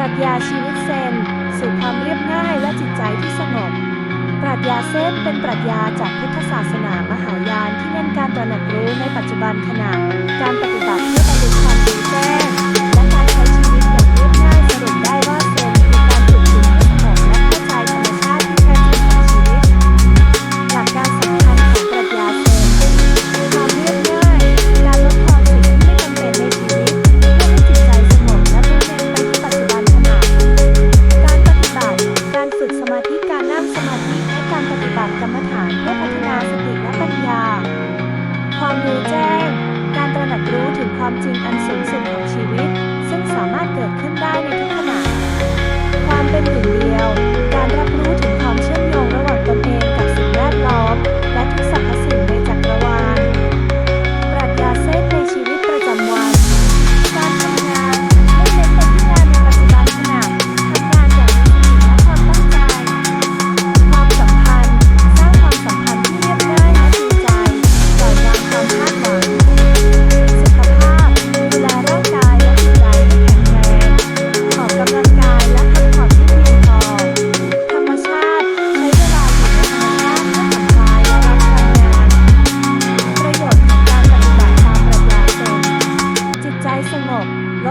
รัชญาชีวิตเซน สู่ความเรียบง่ายและจิตใจที่สงบ ปรัชญาเซนเป็นปรัชญาจากพุทธศาสนามหายานที่เน้นการตระหนักรู้ในปัจจุบันขณะการปฏิบัติารเพื่อพัฒนาสติและปัญญา ความรู้แจ้ง การตระหนักรู้ถึงความจริงอัน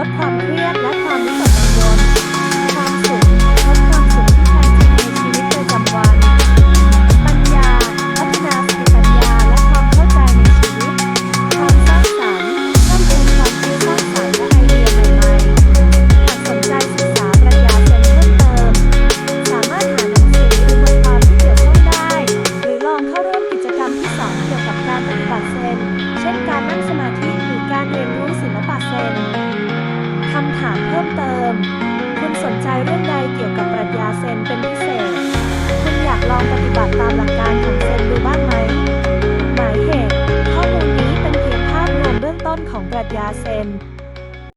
ลดความเครียดและความวิตกกังวลความสุขลดความสุขที่แท้จริงในชีวิตประจำวัน ปัญญา พัฒนาสติปัญญาและความเข้าใจในชีวิต ความสร้างสรรค์เพิ่มพูนความคิดสร้างสรรค์และไอเดียใหม่ๆหากสนใจศึกษาปรัชญาเซนเพิ่มเติม สามารถหาหนังสือหรือบทความที่เกี่ยวข้องได้ หรือลองเข้าร่วมกิจกรรมที่สอนเกี่ยวกับการปฏิบัติเซน เช่นการนั่งสมาธิหรือการเรียนรู้ศิลปะเซน พิ่มเติม คุณสนใจเรื่องใดเกี่ยวกับปรัชญาเซนเป็นพิเศษ คุณอยากลองปฏิบัติตามหลักการของเซนดูบ้างไหม หมายเหตุ ข้อมูลนี้เป็นเพียงภาพรวมเบื้องต้นของปรัชญาเซน